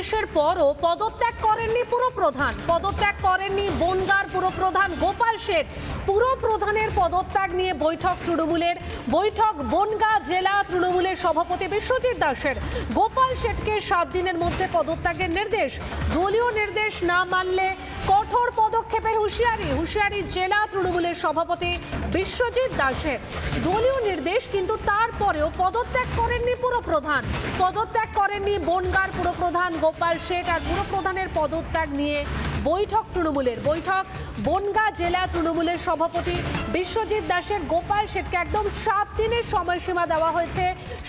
নির্দেশের পরও পদত্যাগ করেননি পুরপ্রধান। পদত্যাগ করেননি বনগার পুরপ্রধান গোপাল শেঠ পুরপ্রধানের পদত্যাগ নিয়ে বৈঠক তৃণমূলের। বৈঠক বনগা জেলা তৃণমূলের সভাপতি বিশ্বজিৎ দাসের। গোপাল শেঠকে সাত দিনের মধ্যে পদত্যাগের নির্দেশ। দলীয় নির্দেশ না মানলে কঠোর পদক্ষেপের হুঁশিয়ারি। হুঁশিয়ারি জেলা তৃণমূলের সভাপতি বিশ্বজিৎ দাসের দলীয় নির্দেশ কিন্তু তারপরেও পদত্যাগ করেননি পুরপ্রধান। পদত্যাগ করেননি বনগার পুরপ্রধান গোপাল শেঠ আর পুরপ্রধানের পদত্যাগ নিয়ে বৈঠক তৃণমূলের। বৈঠক বনগা জেলা তৃণমূলের সভাপতি বিশ্বজিৎ দাসের গোপাল শেঠকে একদম সাত দিনের সময়সীমা দেওয়া হয়েছে।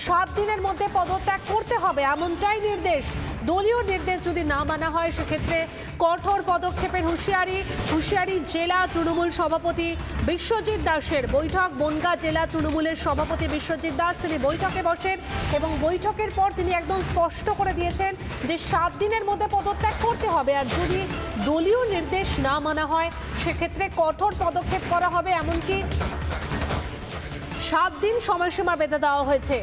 সাত দিনের মধ্যে পদত্যাগ করতে হবে, এমনটাই নির্দেশ দলীয় নির্দেশ যদি না মানা হয়, সেক্ষেত্রে কঠোর পদক্ষেপের হুঁশিয়ারি হুঁশিয়ারি জেলা তৃণমূল সভাপতি বিশ্বজিৎ দাসের বৈঠক। বনগা জেলা তৃণমূলের সভাপতি বিশ্বজিৎ দাস তিনি বৈঠকে বসেন এবং বৈঠকের পর তিনি একদম স্পষ্ট করে দিয়েছেন যে সাত দিনের মধ্যে পদত্যাগ করতে হবে। আর যদি দলীয় নির্দেশ না মানা হয়, সেক্ষেত্রে কঠোর পদক্ষেপ করা হবে। এমনকি সাত দিন সময়সীমা বেঁধে দেওয়া হয়েছে।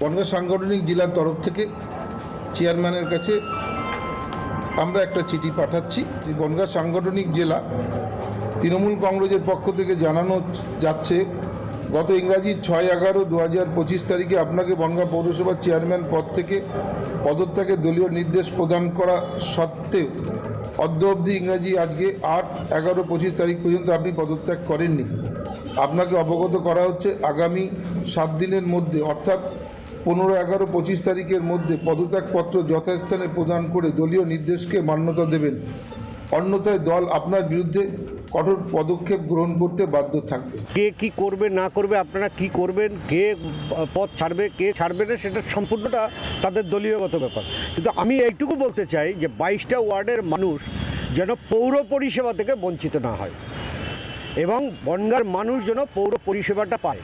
বনগাঁ সাংগঠনিক জেলার তরফ থেকে চেয়ারম্যানের কাছে আমরা একটা চিঠি পাঠাচ্ছি। বনগাঁ সাংগঠনিক জেলা তৃণমূল কংগ্রেসের পক্ষ থেকে জানানো যাচ্ছে, গত ইংরাজি ছয় এগারো দু হাজার পঁচিশ তারিখে আপনাকে বনগাঁ পৌরসভার চেয়ারম্যান পদ থেকে পদত্যাগের দলীয় নির্দেশ প্রদান করা সত্ত্বেও অদ্য অবধি ইংরাজি আজকে আট এগারো পঁচিশ তারিখ পর্যন্ত আপনি পদত্যাগ করেননি। আপনাকে অবগত করা হচ্ছে আগামী সাত দিনের মধ্যে, অর্থাৎ পনেরো, এগারো, পঁচিশ তারিখের মধ্যে পদত্যাগপত্র যথাস্থানে প্রদান করে দলীয় নির্দেশকে মান্যতা দেবেন। অন্যথায় দল আপনার বিরুদ্ধে কঠোর পদক্ষেপ গ্রহণ করতে বাধ্য থাকবে। কে কি করবে, না করবে, আপনারা কি করবেন, কে পথ ছাড়বে, কে ছাড়বে না, সেটা সম্পূর্ণটা তাদের দলীয়গত ব্যাপার। কিন্তু আমি এইটুকু বলতে চাই যে বাইশটা ওয়ার্ডের মানুষ যেন পৌর পরিষেবা থেকে বঞ্চিত না হয়। এবং বনগার মানুষ যেন পৌর পরিষেবাটা পায়।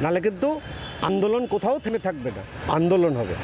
নাহলে কিন্তু আন্দোলন কোথাও থেমে থাকবে না। আন্দোলন হবে।